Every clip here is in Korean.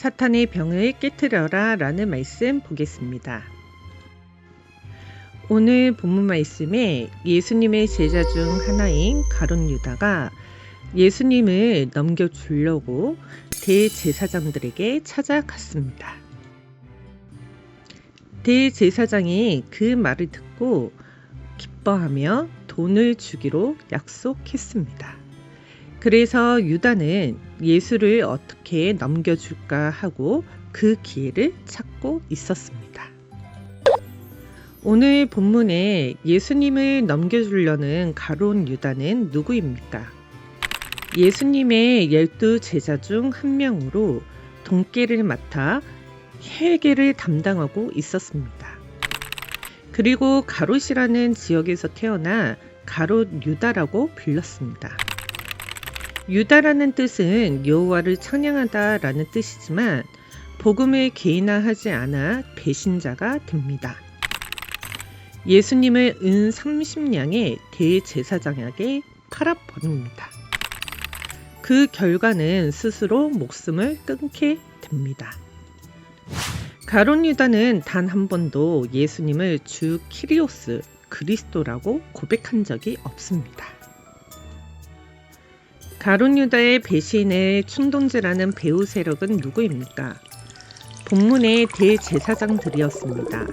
사탄의 병을 깨뜨려라 라는 말씀 보겠습니다. 오늘 본문 말씀에 예수님의 제자 중 하나인 가론 유다가 예수님을 넘겨주려고 대제사장들에게 찾아갔습니다. 대제사장이 그 말을 듣고 기뻐하며 돈을 주기로 약속했습니다. 그래서 유다는 예수를 어떻게 넘겨줄까 하고 그 기회를 찾고 있었습니다. 오늘 본문에 예수님을 넘겨주려는 가론 유다는 누구입니까? 예수님의 열두 제자 중 한 명으로 돈깨를 맡아 회계를 담당하고 있었습니다. 그리고 가롯이라는 지역에서 태어나 가롯 유다라고 불렸습니다. 유다라는 뜻은 여호와를 찬양하다라는 뜻이지만 복음을 개인화하지 않아 배신자가 됩니다. 예수님을 은 30냥의 대제사장에게 팔아버립니다. 그 결과는 스스로 목숨을 끊게 됩니다. 가론 유다는 단 한 번도 예수님을 주 키리오스 그리스도라고 고백한 적이 없습니다. 가론 유다의 배신의 충동지라는 배우 세력은 누구입니까? 본문의 대제사장들이었습니다.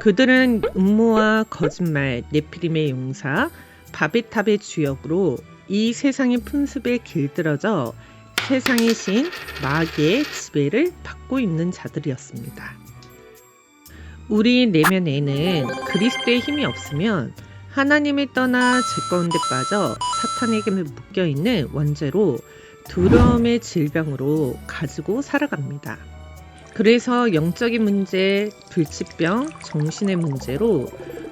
그들은 음모와 거짓말, 네피림의 용사, 바베탑의 주역으로 이 세상의 풍습에 길들어져 세상의 신 마귀의 지배를 받고 있는 자들이었습니다. 우리 내면에는 그리스도의 힘이 없으면 하나님을 떠나 죄 가운데 빠져 사탄에게 묶여 있는 원죄로 두려움의 질병으로 가지고 살아갑니다. 그래서 영적인 문제, 불치병, 정신의 문제로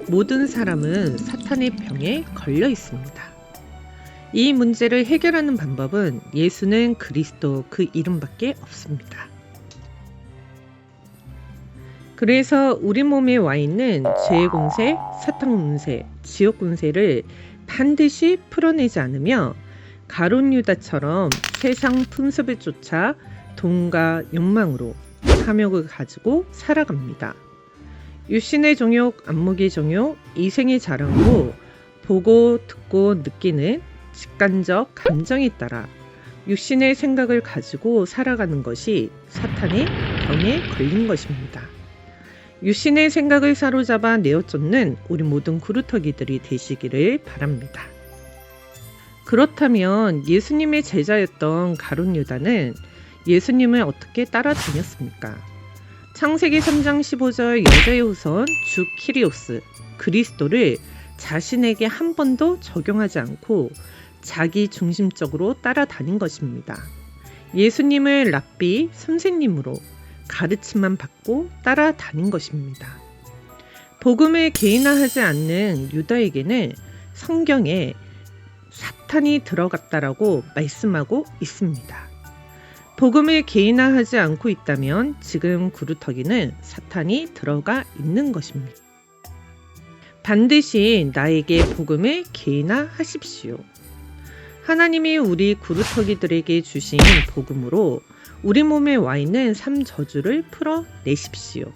모든 사람은 사탄의 병에 걸려 있습니다. 이 문제를 해결하는 방법은 예수는 그리스도 그 이름밖에 없습니다. 그래서 우리 몸에 와 있는 죄의 공세, 사탄 공세, 지옥 공세를 반드시 풀어내지 않으며 가론 유다처럼 세상 풍습을 쫓아 돈과 욕망으로 탐욕을 가지고 살아갑니다. 유신의 종욕, 안목의 종욕, 이생의 자랑으로 보고 듣고 느끼는 직관적 감정에 따라 육신의 생각을 가지고 살아가는 것이 사탄의 병에 걸린 것입니다. 육신의 생각을 사로잡아 내어쫓는 우리 모든 구루터기들이 되시기를 바랍니다. 그렇다면 예수님의 제자였던 가론 유다는 예수님을 어떻게 따라다녔습니까? 창세기 3장 15절 여자의 후손 주 키리오스 그리스도를 자신에게 한 번도 적용하지 않고 자기 중심적으로 따라다닌 것입니다. 예수님을 랍비 선생님으로 가르침만 받고 따라다닌 것입니다. 복음을 개인화하지 않는 유다에게는 성경에 사탄이 들어갔다라고 말씀하고 있습니다. 복음을 개인화하지 않고 있다면 지금 구루터기는 사탄이 들어가 있는 것입니다. 반드시 나에게 복음을 개인화하십시오. 하나님이 우리 구루터기들에게 주신 복음으로 우리 몸에 와 있는 삼 저주를 풀어내십시오.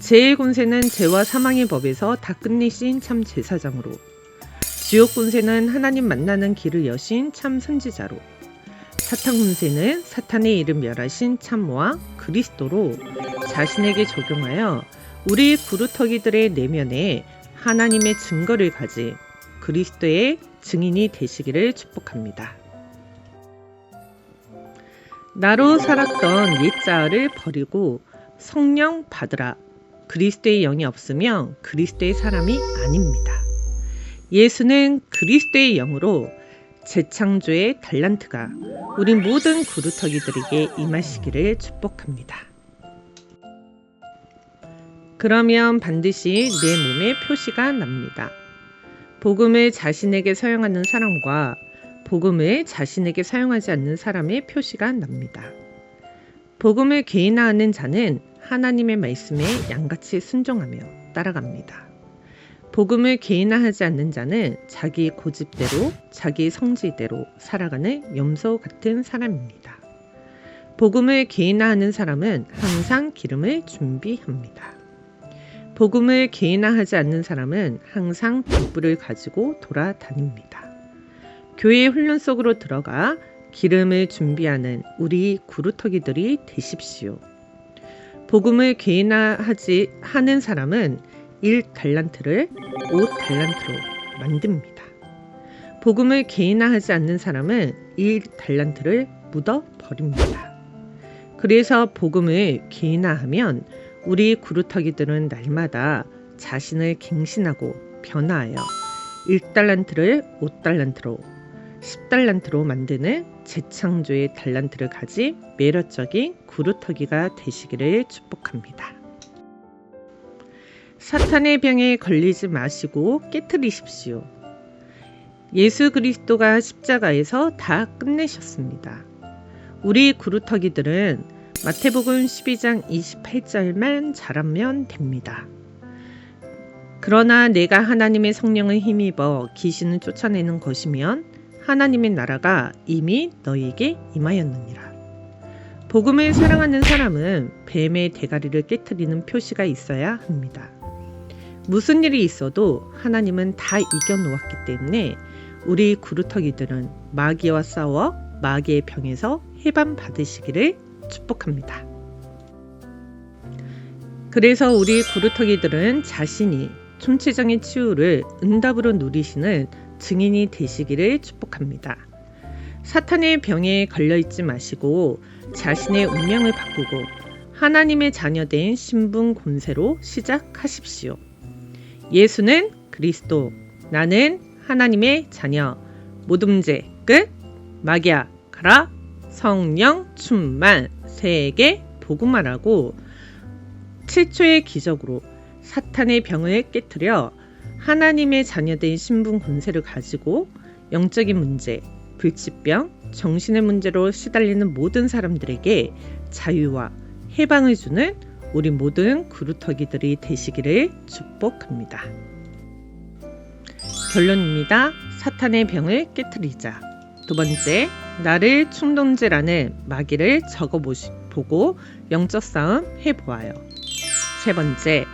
제의 군세는 죄와 사망의 법에서 다 끝내신 참 제사장으로 지옥 군세는 하나님 만나는 길을 여신 참 선지자로 사탄 군세는 사탄의 이름 멸하신 참와 그리스도로 자신에게 적용하여 우리 구루터기들의 내면에 하나님의 증거를 가진 그리스도의 증인이 되시기를 축복합니다. 나로 살았던 옛자를 버리고 성령 받으라. 그리스도의 영이 없으면 그리스도의 사람이 아닙니다. 예수는 그리스도의 영으로 재창조의 달란트가 우리 모든 구루터기들에게 임하시기를 축복합니다. 그러면 반드시 내 몸에 표시가 납니다. 복음을 자신에게 사용하는 사람과 복음을 자신에게 사용하지 않는 사람의 표시가 납니다. 복음을 개인화하는 자는 하나님의 말씀에 양같이 순종하며 따라갑니다. 복음을 개인화하지 않는 자는 자기 고집대로 자기 성질대로 살아가는 염소 같은 사람입니다. 복음을 개인화하는 사람은 항상 기름을 준비합니다. 복음을 개인화하지 않는 사람은 항상 불불을 가지고 돌아다닙니다. 교회 훈련 속으로 들어가 기름을 준비하는 우리 구루터기들이 되십시오. 복음을 개인화하지 하는 사람은 1 달란트를 5 달란트로 만듭니다. 복음을 개인화하지 않는 사람은 1 달란트를 묻어 버립니다. 그래서 복음을 개인화하면 우리 구루터기들은 날마다 자신을 갱신하고 변화하여 1달란트를 5달란트로 10달란트로 만드는 재창조의 달란트를 가진 매력적인 구루터기가 되시기를 축복합니다. 사탄의 병에 걸리지 마시고 깨뜨리십시오. 예수 그리스도가 십자가에서 다 끝내셨습니다. 우리 구루터기들은 마태복음 12장 28절만 잘하면 됩니다. 그러나 내가 하나님의 성령을 힘입어 귀신을 쫓아내는 것이면 하나님의 나라가 이미 너희에게 임하였느니라. 복음을 사랑하는 사람은 뱀의 대가리를 깨뜨리는 표시가 있어야 합니다. 무슨 일이 있어도 하나님은 다 이겨놓았기 때문에 우리 구루터기들은 마귀와 싸워 마귀의 병에서 해방 받으시기를 축복합니다. 그래서 우리 구루터기들은 자신이 총체적인 치유를 응답으로 누리시는 증인이 되시기를 축복합니다. 사탄의 병에 걸려 있지 마시고 자신의 운명을 바꾸고 하나님의 자녀된 신분 권세로 시작하십시오. 예수는 그리스도, 나는 하나님의 자녀, 모든 문제 끝, 마귀야 가라, 성령 충만, 세계 복음화라고. 7초의 기적으로 사탄의 병을 깨뜨려 하나님의 자녀된 신분 권세를 가지고 영적인 문제, 불치병, 정신의 문제로 시달리는 모든 사람들에게 자유와 해방을 주는 우리 모든 그루터기들이 되시기를 축복합니다. 결론입니다. 사탄의 병을 깨뜨리자. 두 번째, 나를 충동제라는 마귀를 적어보고 영적 싸움 해보아요. 세 번째,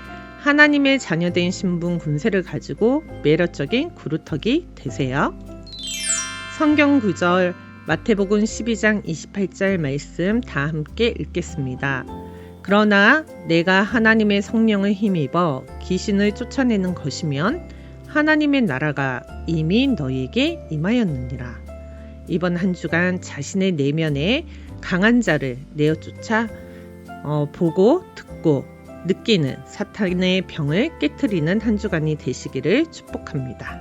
하나님의 자녀된 신분 군세를 가지고 매력적인 구루터기 되세요. 성경 구절 마태복음 12장 28절 말씀 다 함께 읽겠습니다. 그러나 내가 하나님의 성령을 힘입어 귀신을 쫓아내는 것이면 하나님의 나라가 이미 너희에게 임하였느니라. 이번 한 주간 자신의 내면에 강한 자를 내어 쫓아 어, 보고 듣고 느끼는 사탄의 병을 깨뜨리는 한 주간이 되시기를 축복합니다.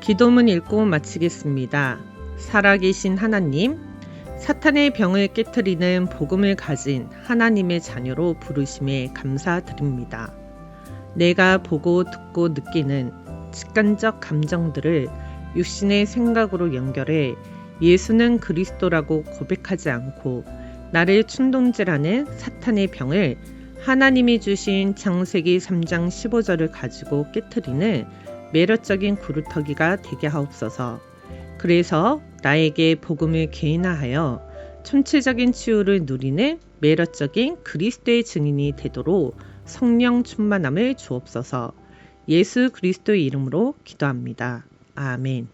기도문 읽고 마치겠습니다. 살아계신 하나님, 사탄의 병을 깨뜨리는 복음을 가진 하나님의 자녀로 부르심에 감사드립니다. 내가 보고 듣고 느끼는 직관적 감정들을 육신의 생각으로 연결해 예수는 그리스도라고 고백하지 않고 나를 충동질하는 사탄의 병을 하나님이 주신 창세기 3장 15절을 가지고 깨뜨리는 매력적인 구루터기가 되게 하옵소서. 그래서 나에게 복음을 개인화하여 천체적인 치유를 누리는 매력적인 그리스도의 증인이 되도록 성령 충만함을 주옵소서. 예수 그리스도의 이름으로 기도합니다. 아멘.